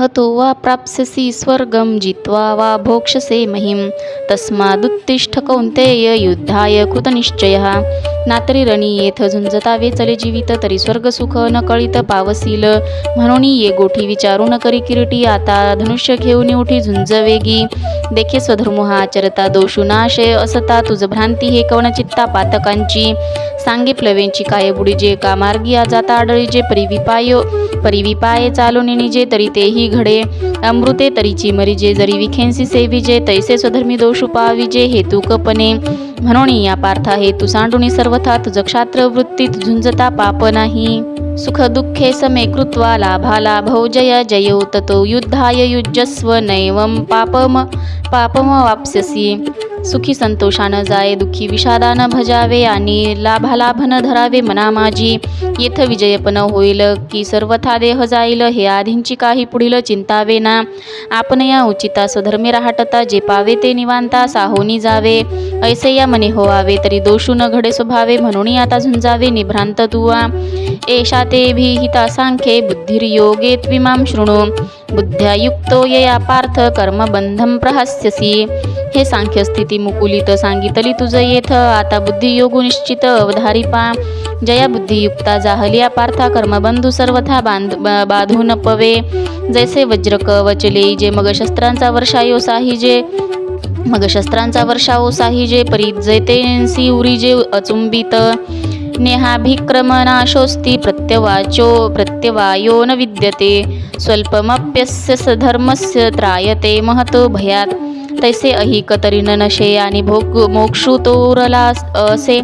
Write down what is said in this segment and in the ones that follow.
हतो वा प्राप्स्यसि स्वर्गं जित्वा वा भोक्षसे महिं। तस्मादुत्तिष्ठ कौन्तेय युद्धाय कृतनिश्चयः। नातरी रणी येथ झुंजता वेचले जीवित तरी स्वर्गसुख न कळीत पावसील। म्हणून ये गोठी विचारू न करी किरीटी आता धनुष्य घेऊन उठी झुंज वेगी। देखे स्वधर्म हा आचरता दोषुनाशय असता तुझ भ्रांती हे कवन चित्ता पातकांची। सांगे प्लवेंची काय बुडीजे का मार्गी जाता आडळी जे परिविपाय परिविपाये चालून निजे तरी तेही घडे. अमृते तरीची मरिजे जरी विखेंसी सेविजे तैसे स्वधर्मी दोष उपाविजे हेतुकपणे म्हणून या पार्था हे तू सांडुनी सर्वथा तुझ क्षात्र वृत्तीत झुंजता पाप नाही. सुखदुःखे समे कृत्वा लाभालाभौ जय जयो ततो युद्धाय युज्यस्व नैवं पापम पापम वाप्स्यसि। सुखी संतोषानं जाय दुःखी विषादानं भजावे आणि लाभालाभ न धरावे मनामाजी येथ विजयपण होईल की सर्वथा देह जाईल हे आधींची काही पुढील चिंतावे ना। आपण या उचिता स्वधर्मी राहटता जे पावे ते निवांता साहोनी जावे। ऐसे या मने होवावे तरी दोषू न घडे स्वभावे म्हणून आता झुंजावे निभ्रांत तुवा एषा ते भीहिता सांख्ये बुद्धिर्योगे त्विमां शृणु। बुद्ध्या युक्तो यया पार्थ कर्मबंधम प्रहस्यसी। हे सांख्य मुकुलित सांगितली तुझ येथ आता बुद्धियोगु निश्चित अवधारिपा जया बुद्धियुक्ता जाहलिया पार्था कर्मबंधू सर्वथा बांध बा- बाधू न पवे। जैसे वज्रक वचले जे मग शस्त्रांचा वर्षायो साहिजे मग शस्त्रांचा साहिजे परी उरी जे अचुंबित। नेहाभिक्रमनाशोऽस्ति प्रत्यवाचो प्रत्यवायो न विद्यते स्वल्पमप्यस्य स धर्मस्य त्रायते महतो भयात् तैसे अहिक तरी न नशे आणि भोग मोक्षुतोरला असे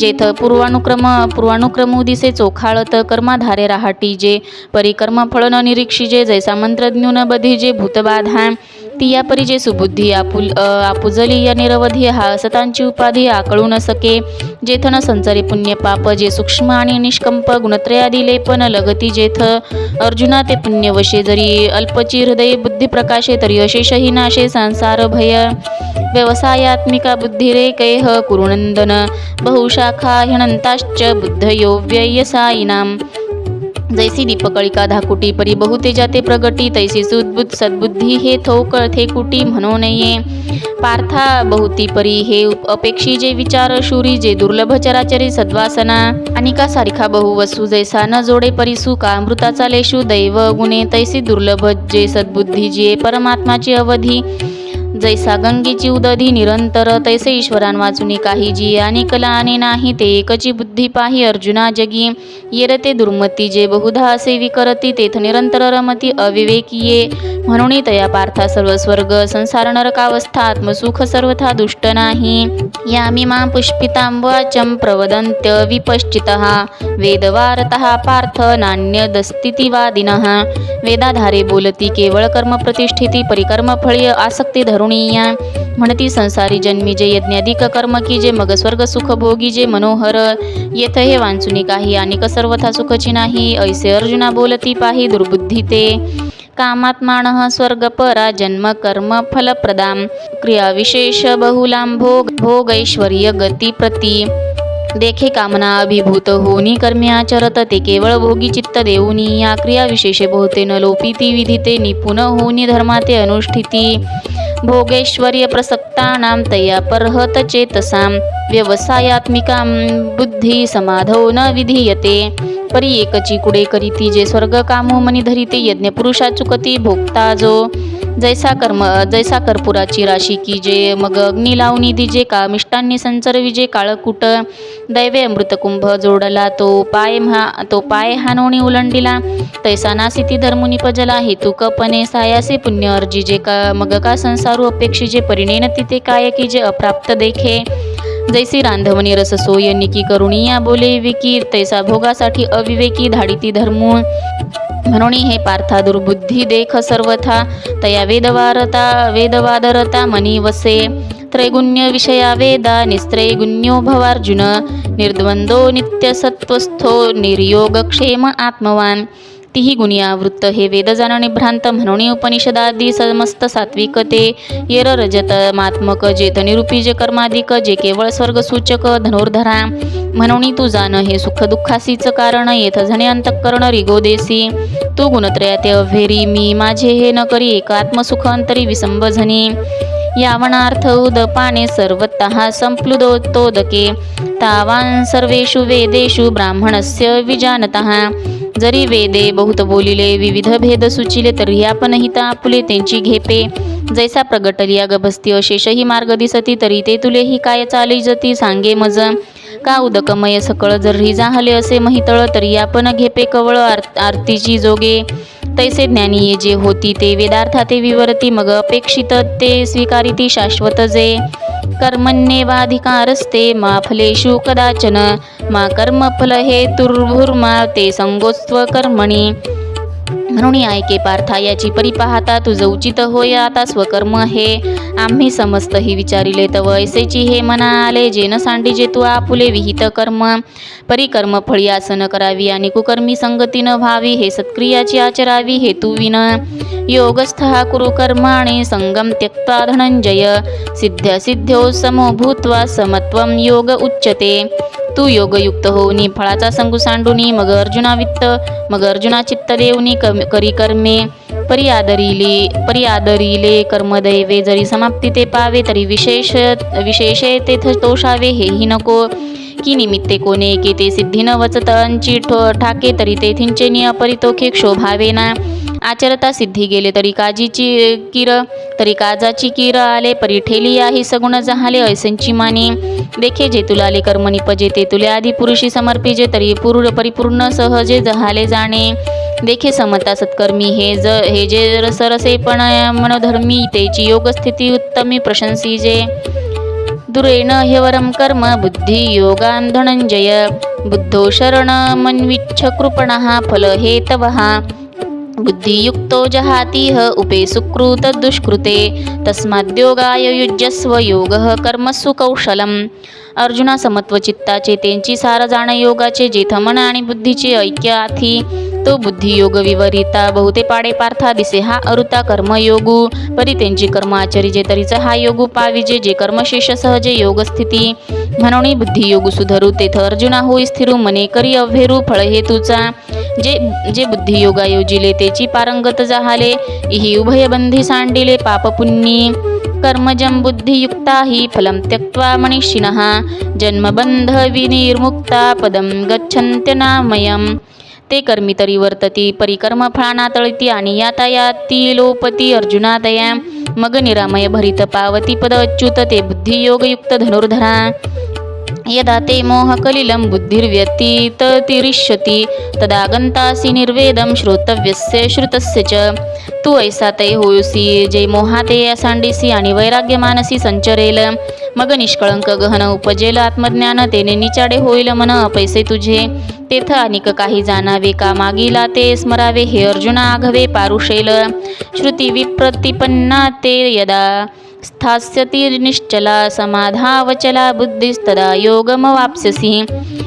जेथ पूर्वानुक्रम पूर्वानुक्रम दिसे चोखाळत कर्माधारे राहाटी जे परिकर्म फळ न निरीक्षिजे जैसा मंत्रज्ञ न बधिजे भूतबाधा ती या परी सुबुद्धी आपुल आपुजली या निरवधी हा सतांची उपाधी आकळू न सके जेथ न संचारी पुण्य पाप जे सूक्ष्म आणि निष्कंप गुणत्रयादी लेपन लगती जेथ अर्जुना ते पुण्यवशे जरी अल्पची हृदय बुद्धी प्रकाशे तरी अशेषही नाशे संसार भय. व्यवसायात्मिका बुद्धिरेकैः कुरुनंदन बहुशाखा ह्यनन्ताश्च बुद्धयो व्ययसायिनाम जैसी दीपकळिका धाकुटी परी बहुते जाते प्रगटी तैसी सुद्बुद्ध सद्बुद्धी हे थोक थे कुटी म्हणू नये पार्था बहुती परी हे अपेक्षी जे विचार शूरी जे दुर्लभ चराचरी सद्वासना। आणि का सारिखा बहुवसू जैसा न जोडे परिसू का अमृताचा लेशू दैव गुणे तैसी दुर्लभ जे सद्बुद्धी जे परमात्माची अवधी। जैसा गंगेची उदधी निरंतर तैसे ईश्वरान वाचून काही जी आणि कला आणि नाही ते एकची बुद्धी पाही अर्जुना जगी. येरते दुर्मती जे बहुधा असे विकरती तेथ निरंतर रमती अविवेकीये. म्हणून तया पार्था सर्व स्वर्ग संसार नरकावस्था आत्मसुख सर्वथा दुष्ट नाही. यामी मा पुष्पितांबवाचम प्रवदन्त्य विपश्चितः. वेदवारतः पार्थ नान्यदस्तितिवादिनः. वेदाधारे बोलती केवळ कर्मप्रतिष्ठिती परिकर्म फळी आसक्ती धरुणीया. म्हणती संसारी जन्मी जे यज्ञाधिक कर्म की जे मग स्वर्ग सुख भोगी जे मनोहर. येथ हे वांचुनी काही आणि सर्वथा सुखची नाही. ऐसे अर्जुना बोलती पाही दुर्बुद्धी ते कामात्माण स्वर्गपरा जन्म कर्म फलप्रदाम क्रियाविशेष बहुलां भोग भोगैश्वर्य गती प्रती। देखे कामना अभिभूत होनी कर्मे आचरत ते केवळ भोगी चित्त देऊनी। या क्रिया विशेषे बहुते न लोपिती विधिते निपुण होनी धर्माते अनुष्ठिती। भोगैश्वर्य तया परहत चेतसां। व्यवसायात्मिका बुद्धी समाधौ न विधीयते। परी एकची कुडे करीती जे स्वर्ग कामो मनी धरिते। यज्ञ पुरुषा चुकती भोगता जो। जैसा कर्म जैसा कर्पुराची राशी की जे। मग अग्नी लावणी दिजे का मिष्टांनी संचर विजे काळकुट। दैवे अमृतकुंभ जोडला तो पाय म्हा तो पाय हानोणी उलंडिला तैसा नासिती धर्मुनी पजला हेतुकपणे सायासे पुण्य अर्जी जे का मग का संसारू अपेक्षी जे परिणेन तिथे काय की जे अप्राप्त देखे। जैसी रांधवनी रस सोय निकी करुणिया बोले विकी तैसा भोगासाठी अविवेकी धाडीती धर्मू म्हणून हे पार्था दुर्बुद्धी देख सर्वथा तया वेदवारता वेदवादरता मनी वसे। त्रैगुण्य विषया वेदा निस्त्रैगुण्यो भवार्जुन। निर्द्वंदो नित्यसत्वस्थो निर्योगक्षेम आत्मवान। तिही गुणी हे वेद जाणणे भ्रांत म्हणून उपनिषदादी समस्त सात्विक ते येर रजत मात्मक जेथ जे कर्माधिक जे केवळ स्वर्गसूचक धनुर्धरा. म्हणून तू जाण हे सुख दुःखासीच कारण येथ झणे अंतःकरण रिगोदेसी तू गुणत्रयाते अभेरी मी माझे हे न करी एकात्मसुख अंतरी विसंबझनी यावनार्थ उदपाने सर्वतः संप्लुदोत्तोदके. तावान् सर्वेषु वेदेषु ब्राह्मणस्य विजानतः. जरी वेदे बहुत बोलिले विविध भेद सुचिले तरी आपण हिता आपुले त्यांची घेपे. जैसा प्रगटलिया गभस्ती अशेषही मार्ग दिसती तरी ते तुलेही काय चाली जती सांगे मज. का उदकमय सकळ जरी जाहले असे महितळ तरी आपण घेपे कवळ आर आरतीची जोगे. तैसे ज्ञानीये जे होती ते वेदार्थाते विवरती मग अपेक्षित ते स्वीकारिती शाश्वत जे. कर्मण्येवाधिकारस्ते मा फलेषु कदाचन मा कर्मफल हे तुर्भुर्मा ते संगोत्स्व कर्मणी. म्हणून ऐके पार्था याची परी पाहता तुझं उचित होय आता स्वकर्म हे आम्ही समस्त ही विचारिले तव ऐसेची हे मना आले जे न सांडीजे तू आपुले विहित कर्म. परिकर्म फळी आसन करावी आणि कुकर्मी संगती न व्हावी हे सत्क्रियाची आचरावी हेतू विन. योगस्थ हा कुरु संगम त्यक्त्वा धनंजय. सिद्ध सिद्ध्यो समो भूत्वा समत्वम योग उच्यते. तू योगयुक्त होऊनी फळाचा संगू सांडूनी मग अर्जुना वित्त मग अर्जुना चित्त देऊनी करी कर्मे परी आदरिले परी आदरिले कर्मदैवे जरी समाप्ती ते पावे तरी विशेष विशेषे तेथ तोषावे हेही नको. की निमित्ते कोणे की ते सिद्धी न वचतांची ठो ठाके तरी तेथींचे नियपरितोखे क्षोभावे ना. आचरता सिद्धी गेले तरी काजीची किर तरी काजाची किर आले परी ठेली आहे सगुण जहाले ऐसंची माने. देखे जे तुला आले पजे ते तुले आधी पुरुषी समर्पिजे तरी पूर्ण परिपूर्ण सहजे जहाले जाणे. देखे समता सत्कर्मी हे ज हे जे रसरसे पण मनोधर्मी तेची योगस्थिती उत्तमी प्रशंसीजे. दुरेण ह्यवरं कर्म बुद्धी योगान धनंजय बुद्धो शरण मन्विच्छ कृपणः फल हेतवः. बुद्धियुक्तो जहातीह उपे सुकृत दुष्कृते तस्माद्योगाय युज्यस्व योगः कर्मसु कौशलम। अर्जुना समत्वचित्ताचे त्यांची सार जाण योगाचे जेथमन आणि बुद्धीचे ऐक्य आथी तो बुद्धियोग विवरिता बहुते पाडे पार्था दिसे हा अरुता कर्मयोगू. परी त्यांची कर्म आचरिजे तरीच हा योगू पाविजे जे कर्मशेष सहजे योगस्थिती म्हणून बुद्धियोगू सुधरू तेथ अर्जुना होई स्थिरू मने करी अव्हेरू फळ हेतूचा. जे जे बुद्धियोगा योजिले तेची पारंगत जाहाले इही उभयबंधी सांडिले पापपुण्यी कर्मजं बुद्धियुक्ता हि फलं त्यक्त्वा मनीषिणः. जन्मबंध विनिर्मुक्ता पदं गच्छन्त्यनामयम्. ते कर्मी तरी वर्तती. परिकर्म फळाना तळती आणि यातायाती लोपती. अर्जुनादया मग निरामय भरित पावती पद अच्युत ते बुद्धियोगयुक्त धनुर्धरा. यदा ते मोहकलिलं बुद्धिर्व्यतीत तिरिष्यति तदा गन्तासि निर्वेदं श्रोतव्यस्य श्रुतस्य च। तू ऐसा ते होयुसी जे मोहाते सांडीसी आणि वैराग्य मानसी संचरेल मग निष्कळंक गहन उपजेल आत्मज्ञान तेने निचाडे होईल मन पैसे तुझे। तेथ अनिक काही जाणावे का मागीला ते स्मरावे हे अर्जुना आघवे पारुषेल। श्रुती विप्रतिपन्ना ते यदा स्थास्यती निश्चला समाधावचला बुद्धिस्तदा योगमवाप्स्यसी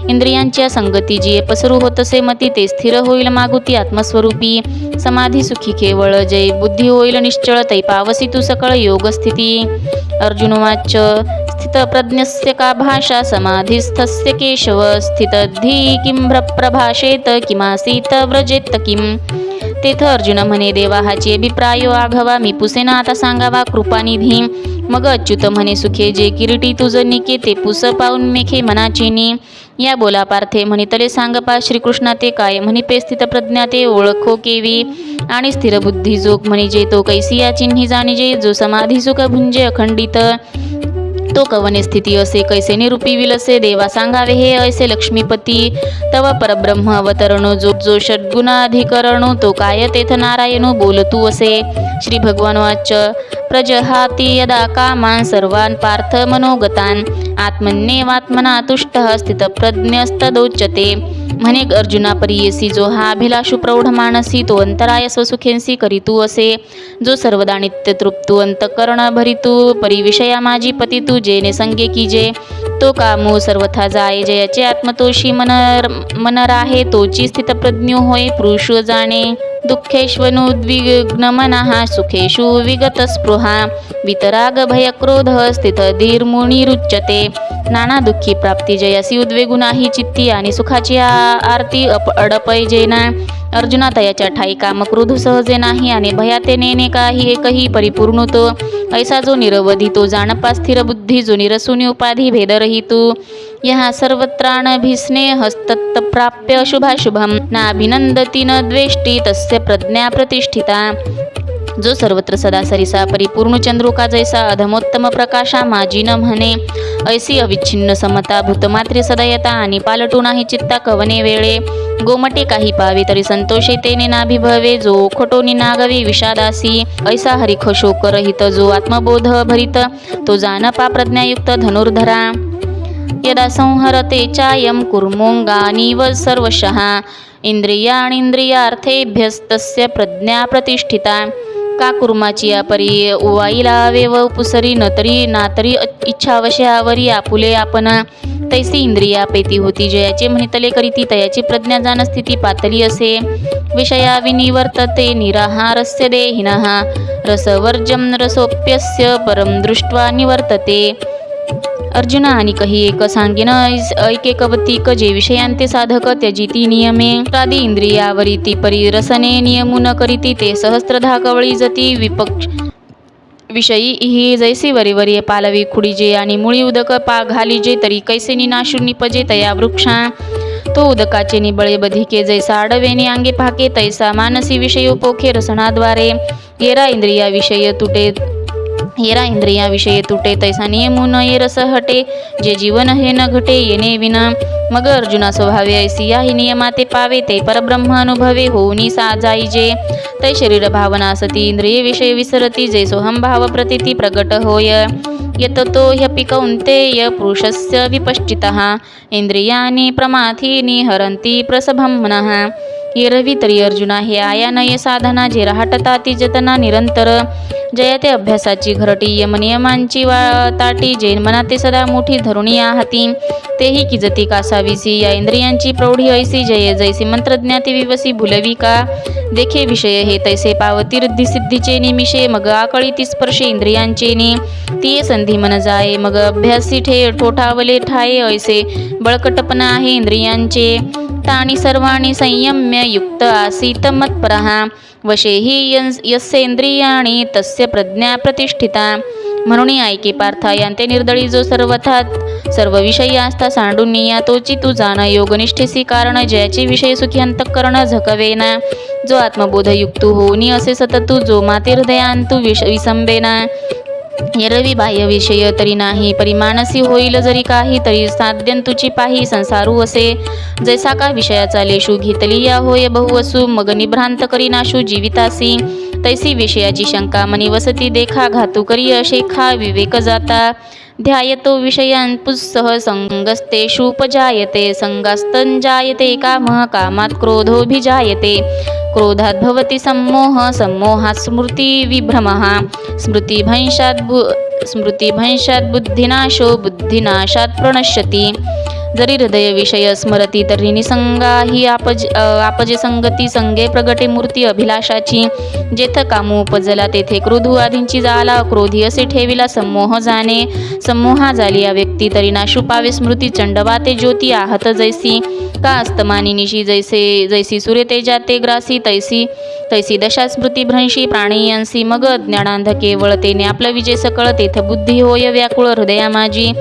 इंद्रियांच्या संगती जी पसरू होतसे मती ते स्थिर होईल मागुती आत्मस्वरूपी। समाधी सुखी केवळ जय बुद्धी होईल निश्चळ तै पावसी तू सकळ योगस्थिती। अर्जुनवाच स्थितप्रज्ञस्य का भाषा समाधिस्थस्य केशव स्थितधी किं प्रभाषेत किमासीत व्रजेत किं तेथ अर्जुन म्हणे देवा हाची अभिप्रायो आघवा. मी पुसेना आता सांगावा कृपानिधी मग अच्युत म्हणे सुखे जे किरीटी तुझ निके ते पुस पाहून मेखे मनाचिनी या बोला पार्थे म्हणितले सांग पा श्रीकृष्णा ते काय? म्हणे पे स्थित प्रज्ञा ते ओळखो केवी. आणि स्थिर बुद्धी जोग म्हणजे तो कैसिया चिन्ही जाणीजे जो समाधी सुख भुंजे अखंडित. तो कवने स्थिती असे कैसे निरूपी विलसे देवा सांगावे हे ऐसे लक्ष्मीपती। तव परब्रह्म अवतरणो जो जो षड्गुणाधिकरणो तो काय तेथ नारायणो बोलतू असे। श्री भगवान वाच प्रजहाती यदा कामान सर्वान् पार्थ मनोगतान। आत्मन्येवात्मना तुष्टः स्थितप्रज्ञस्तदोच्यते। म्हणे अर्जुना परियसी जो हा अभिलाषु प्रौढ मानसी तो अंतराय स्वसुखेंसी करीतू असे. जो सर्वदा नित्य तृप्तू अंतकरण भरितू परिविषया माझी पतितू जेने संगे की जे. तो कामो सर्वथा जाय जयाचे आत्मतोषी मनर मनर आहे. तोची स्थितप्रज्ञो होय. पुरुष जाणे. दुःखेष्वनुद्विग्न मनः सुखेषु विगतस्पृहा. वितराग भयक्रोध स्थित धीर मुनिरुच्यते नाना दुःखी प्राप्ती जयासी उद्वेगुनाही चित्ती आणि सुखाची आरती अप अडपय जेना. अर्जुनातयाच्या ठाई काम क्रोध सहजे नाही आणि भयाते नेने काही एकही परिपूर्ण तो ऐसा जो निरवधी तो जाणपा स्थिर बुद्धी जो निरसुनी उपाधी भेदरहितू. यहा सर्वत्राण भिस्ने हस्तत्त प्राप्य न द्वेष्टी तस्य प्रज्ञा प्रतिष्ठिता. जो सर्वत्र सदा सरिसा परिपूर्ण चंद्रुका जैसा अधमोत्तम प्रकाशा माजी न म्हणे. ऐसी अविच्छिन्न समता भूतमात्री सदयता आणि पालटू नाही चित्ता कवने वेळे. गोमटे काही पावे तरी संतोषे तेने नाभिभवे जो खोटोनी नागवे विषादासी. ऐसा हरिख शोक रहित जो आत्मबोध भरित. तो जानपा प्रज्ञायुक्त धनुर्धरा. यदा संहरते चायं कुर्मोङ्गानीव सर्वशः. इंद्रियाणींद्रियार्थेभ्यस्तस्य प्रज्ञा प्रतिष्ठिता. का कुर्माची आपरी? परी उवाईला वेव पुसरी न तरी ना तरी इच्छावशयावरी आपुले आपण तैसी इंद्रिया पेती होती जयाचे म्हणितले करीती तयाची प्रज्ञा जाण स्थिती पातली असे. विषया विनिवर्तते निराहारस्य देहिनः. रसवर्जं रसोप्यस्य परं दृष्ट्वा निवर्तते. अर्जुन आणि कही एक सांगेन ऐकेकवतिक जे विषयांते साधक त्यजिती नियमे प्रादी इंद्रियावरी ती परिरसने नियमुन करीती ते सहस्त्रधा कवळी जती विपक्ष विषयी ही जैसी वरी वरी पालवी खुडीजे आणि मुळी उदक पा घालीजे तरी कैसे निनाशू निपजे तया वृक्षा। तो उदकाचे निबळे बधिके जैसा आडवेने अंगे पाके तैसा मानसी विषय पोखे रसणाद्वारे। येरा इंद्रिया विषय तुटे येरा इंद्रिया विषय तुटे तैसा नियमून ये रस हटे. जे जीवन हे न घटे येणे विना. मग अर्जुना स्वभावे ऐसी याही नियमाते पावे. ते परब्रह्म अनुभवे होऊनी सा जाईजे तै शरीर भावना सती इंद्रिय विषय विसरती. जे सोहम भाव प्रतिती प्रगट होय. यततो ह्यपि कौन्तेय पुरुषस्य विपश्चितः. इंद्रियाणि प्रमाथीनि हरन्ति प्रसभं मनः. येरवी तरी अर्जुना हे आया नये साधना. जे राहटता ती जतना निरंतर. जयते अभ्यासाची घरटी यमनियमांची वा ताटी जैन मनाते सदा मोठी धरुणी हाती तेही किजती कासाविसी या इंद्रियांची प्रौढी ऐसी जय जैसे मंत्रज्ञाती विवसी भुलवी का? देखे विषय हे तैसे पावती रिद्धी सिद्धीचे निमिषे मग आकळी ती स्पर्शे इंद्रियांचे नि. ती संधी मन जाये मग अभ्यासी ठे ठोठावले ठाये ऐसे बळकटपणा आहे इंद्रियांचे. ताणी सर्वाणि संयम्य युक्त आसीत् मत्परः। वशे हि यं- यस्येंद्रियाणि तस्य प्रज्ञा प्रतिष्ठिता। म्हणून ऐके पार्था यांते निर्दळी जो सर्वथा सर्व विषयी आस्था सांडून या तोची तू जाण योगनिष्ठेसी कारण जयाचे विषय सुखी अंतःकरण झकवेना। जो आत्मबोधयुक्त होऊनी होनी असे सततू जो माते हृदयांतू विष विसंबेना निरवी बाह्य विषय तरी नाही परिमानसी होईल जरी काही तरी साध्यंतुची पाही संसारू असे. जैसा का विषयाचा लेशू घेतली या होय बहुवसू मग निभ्रांत करी नाशू जीवितासी. तैसी विषयाची शंका मनी वसती देखा घातू करी अशेखा विवेक जाता. ध्यायतो विषयान् पुस्सह संगस्तेषुपजायते संगास्तंजायते कामः कामात् क्रोधोऽभिजायते. क्रोधात् भवति सम्मोह सम्मोहात् स्मृतिविभ्रमः स्मृतिभंशात् बु स्मृतिभंशात् बुद्धिनाशो बुद्धिनाशात् प्रणश्यति। जरी हृदय विषय स्मरती तरी निसंगा ही आपज आपजे संगती संगे प्रगटे मूर्ती अभिलाषाची जेथ कामू उपजला तेथे क्रोधू आधींची जाला क्रोधी असे ठेविला सम्मोह जाणे सम्मोहा झाली या व्यक्ती तरी नाशू पावे स्मृती चंडवाते ज्योती आहत जैसी का अस्तमानी निशी जैसे जैसी सूर्य तेजाते ग्रासी तैसी तैसी दशा स्मृती भ्रंशी प्राणीयांसी मग ज्ञानांध केवळ तेने आपला विजय सकळ तेथ बुद्धी होय व्याकुळ हृदया माझी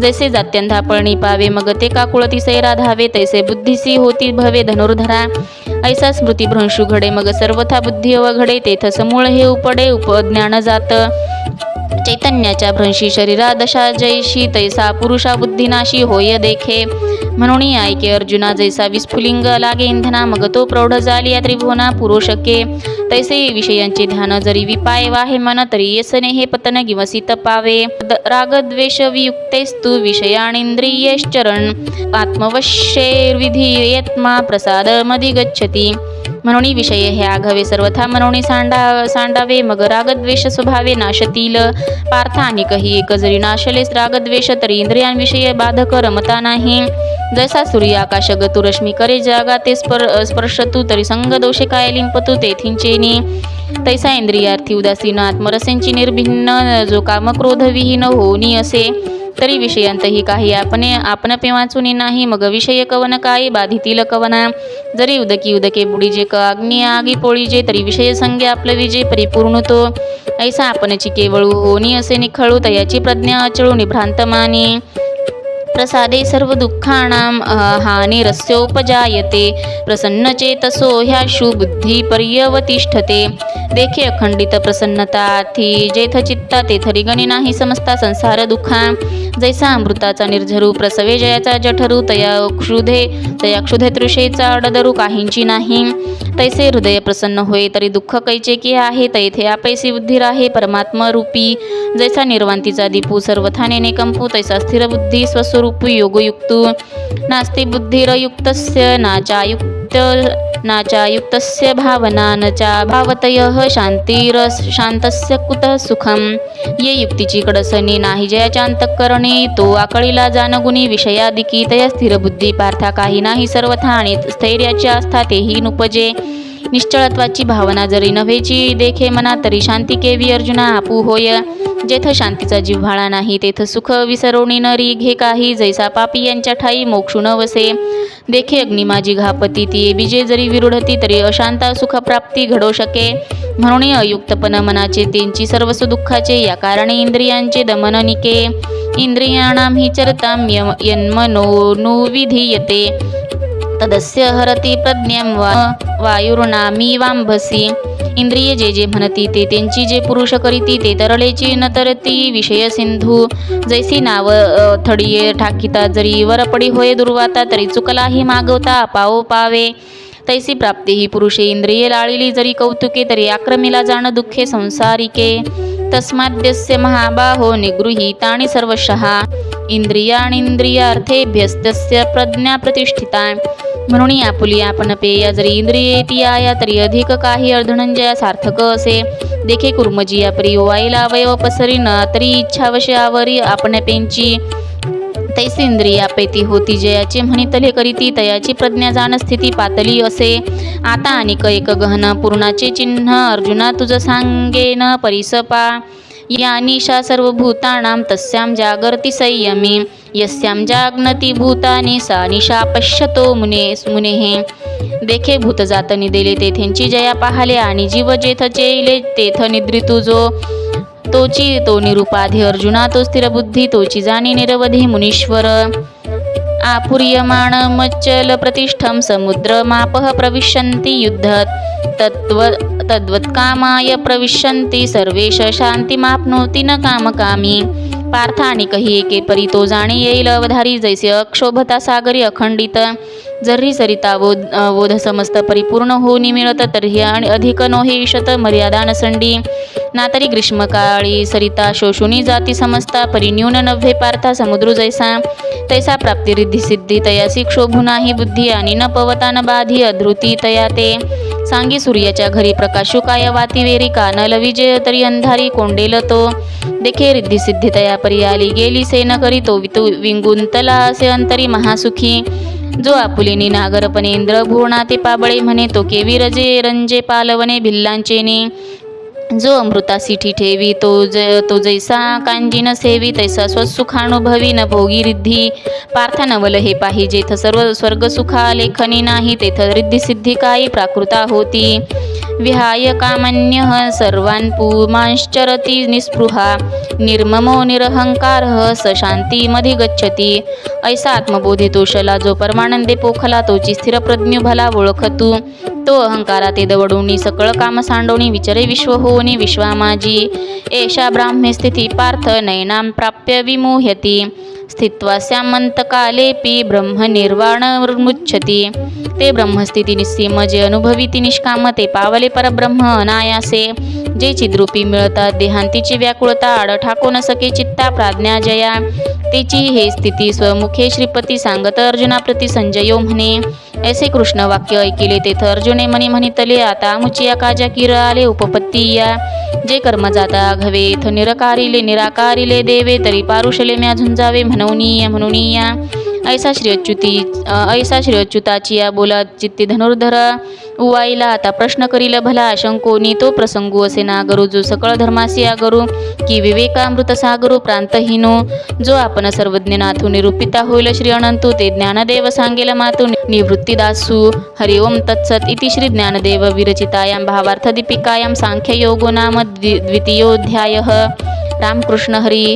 जैसे जात्यंधा पळणी पावे मग ते काकुळती सैरा धावे तैसे बुद्धिसी होती भवे धनुर्धरा. ऐसा स्मृतिभ्रंशू घडे मग सर्वथा बुद्धी अवघडे तेथ समूळ हे उपडे उपज्ञान जात. चैतन्याच्या भ्रंशी शरीरा दशा जैशी तैसा पुरुषा बुद्धिनाशी होय देखे। म्हणून ऐके अर्जुना जैसा विस्फुलिंग लागे इंधना मग तो प्रौढ झाली या त्रिभुवना पुरुषके। तैसे विषयांचे ध्यान जरी विपाय वाहे मन तरी येसने हे पतन गिवसित पावे द- रागद्वेष वियुक्तेस्तु विषयाणींद्रियेश्चरण आत्मवश्यैर्विधीयत्मा प्रसादमधिगच्छति म्हणून विषय हे आघावे सर्वथा म्हणून सांडा सांडावे मग रागद्वेष स्वभावे नाशतील. पार्थ आणि कही एक जरी नाशलेस रागद्वेष तरी इंद्रियांविषयी बाधक रमता नाही. जैसा सूर्य आकाश गतु रश्मी करे जागा ते स्पर स्पर्शतु तरी संग दोषे काय लिंपतु तेथिंचेनी तैसा इंद्रियार्थी उदासीन आत्मरसेंची निर्भिन्न जो कामक्रोधविहीन होऊनी असे तरी विषयांतही काही आपणे आपण वाचुनी नाही मग विषय कवन काय? बाधितील कवना. जरी उदकी उदके बुडीजे क अग्नी आगी पोळीजे तरी विषय संज्ञा आपलं विजय परिपूर्ण तो ऐसा आपणची केवळ होनी असे निखळू तयाची प्रज्ञा अचळू निभ्रांत मानी. प्रसादे सर्व दुःखानां हानिरस्योपजायते। प्रसन्नचेतसो ह्याशु बुद्धी पर्यवतिष्ठते। देखे अखंडित प्रसन्नता थी जेथ चित्ता तेथ रिगणी नाही समजता संसार दुःखा। जैसा अमृताचा निर्झरू प्रसवे जयाचा जठरू तया क्षुधे तया क्षुधे तृषेचा अडदरू काहींची नाही. तैसे हृदय प्रसन्न होय तरी दुःख कैचे की आहे? तैथे आपैसी बुद्धीर आहे परमात्मा रूपी. जैसा निर्वांतीचा दीपू सर्वथाने कंपू तैसा स्थिर बुद्धी स्वस्वरूपी योगयुक्तू. नास्ति बुद्धिरयुक्तस्य नाचायुक्त नाचायुक्तस्य भावना न चा भावतयः शांतीर शांतस्य कुतः सुखम? ये युक्तीची कडसनी नाही जयाच्या अंतःकरणी तो आकळीला जानगुणी विषयादिकी तया स्थिर बुद्धी पार्था काही नाही सर्वथा आणि स्थैर्याची आस्था तेही नुपजे। निश्चळत्वाची भावना जरी नव्हेची देखे मना तरी शांती केवी अर्जुना आपू होय. जेथ शांतीचा जिव्हाळा नाही तेथ सुख विसरवणी नरी घे काही जैसा पापी यांच्या ठाई मोक्षू न वसे देखे अग्नी माझी घापती ती बीजे जरी विरुढती तरी अशांता सुखप्राप्ती घडो शके. म्हणून अयुक्तपण मनाचे त्यांची सर्व दुःखाचे या कारणे इंद्रियांचे दमन निके. इंद्रियाणां हि चरतां यम यन्मनोनुविधीयते तदस्य हरती प्रज्ञां वा। वायुर्नामी वांभसी इंद्रिय जे जे म्हणती ते त्यांची जे पुरुष करीती ते तरलेची न तरती विषय सिंधू जैसी नाव थडिये ठाकिता जरी वरपडी होय दुर्वाता तरी चुकलाही मागवता पाओ पावे। तैसी प्राप्ती ही पुरुषे इंद्रिये लाळिली जरी कौतुके तरी आक्रमिला जाण दुःखे संसारिके। तस्माद्यस्य महाबाहो निगृहीतानि सर्वशः। इंद्रियाणिंद्रियार्थेभ्यस्तस्य प्रज्ञा प्रतिष्ठिता। म्हणून आपुली आपण पेय जरी इंद्रिये ती आया तरी अधिक काही अर्धनंजया सार्थक असे. देखे कुर्मजी परी वाईला अवयव पसरी न तरी इच्छावशे आवरी आपण पेंची. तैसे इंद्रिया पेती होती जयाचे म्हणितले करीती तयाची प्रज्ञा जाण स्थिती पातली असे. आता अनिक एक गहन पूर्णाचे चिन्ह अर्जुना तुझ सांगेन परिसपा. या निशा सर्वभूतानां तस्यां जागर्ती संयमी. यस्यां जाग्नती भूतानि सा निशा पश्यतो मुने मुनेः। देखे भूतजात निदेले तेथेंची जया पाहले आणि जीव जेथ चेले तेथ निद्रितू जो। तोची तो निरुपाधी अर्जुना तो स्थिर बुद्धी तोची जाणी निरवधी मुनीश्वर। आपुर्यमाण मच्चल प्रतिष्ठम समुद्रमापः प्रविशन्ति युद्धात् तत्व तद्वत्कामाय प्रविशन्ति सर्वेश शान्तिमाप्नोति न कामकामी। पार्थ आणि कही एके परी तो जाणे येईल अवधारी जैसे अक्षोभता सागरी अखंडित जरी सरिता बोध बोध समस्त परिपूर्ण होऊन मिळत तरी आणि अधिक नोहे ईशत मर्यादा नसंडी. ना तरी ग्रीष्मकाळी सरिता शोषुनी जाती समजता परिन्यून नव्हे पार्था समुद्र जैसा. तैसा प्राप्तिरिद्धी सिद्धी तयासी क्षोभुनाही बुद्धी आणि न पवता न बाधी अधृती तया ते. सांगी सूर्याच्या घरी प्रकाशुकाय वाती वेरी विजय तरी अंधारी कोंडेल तो. देखे रिद्धी सिद्धी तया परी आली गेली सेन करी तो वितु विंगुंतला असे अंतरी महासुखी. जो आपुलिनी नागरपणे इंद्र भुवना ते पाबळे म्हणे तो केवी रजे रंजे पालवणे भिल्लांचेने. जो अमृतासिठी ठेवी तो ज तो जैसा कांजीन सेवी तैसा स्वसुखानुभवी न भोगी रिद्धी. पार्थ नवल हे पाही जेथ सर्व स्वर्ग सुखा लेखनी नाही तेथ रिद्धी सिद्धी काही प्राकृता होती. विहाय कामान्य सर्वान् पुमांश्चरती निस्पृहा. निर्ममो निरहंकारः स शांतीमध्ये गच्छती ऐसा आत्मबोधी तोषला जो परमानंदे पोखला तोची स्थिर प्रज्ञ भला ओळखतू. तो अहंकारा ते दवडोनी सकळ काम सांडवणी विचरे विश्व होनी विश्वामाजी. एषा ब्राह्म्य स्थिती पार्थ नयनां प्राप्य विमुह्यती. स्थित्वा स्यामंतकालेपी ब्रह्मनिर्वाणमुच्छती ते ब्रह्मस्थिती निस्सीम जे अनुभविती निष्काम ते पावले परब्रह्म अनायासे. जे चिद्रूपी मिळतात देहांतीची व्याकुळता आड ठाको न सके चित्ता प्राज्ञा जया. तेची हे स्थिती स्वमुखे श्रीपती सांगत अर्जुनाप्रती संजयो म्हणे ऐसे कृष्ण वाक्य ऐकिले तेथ अर्जुने मनी म्हणितले आता मुचिया काजा किर आले उपपत्ती या. जे कर्म जाता घवे घवेथ निरकारिले निराकारिले देवे तरी पारुषले म्या झुंजावे म्हणूनिया म्हणूनिया ऐसा श्री अच्युती ऐसा श्री अच्युताची या बोला चित्ती धनुर्धर उवाईला आता प्रश्न करील भला शंकोनी तो प्रसंगू असे नागरू जो सकळ धर्मासी आगरू की विवेकामृत सागरू प्रांतहीनो जो आपण सर्वज्ञनाथू निरूपिता होईल श्री अनंतू ते ज्ञानदेव सांगेल मातू निवृत्तीदासू हरि ओम तत्सत इति श्री ज्ञानदेव विरचितायां भावार्थ दीपिकायां सांख्ययोगो नाम द्वि द्वितीयोऽध्यायः रामकृष्ण हरी।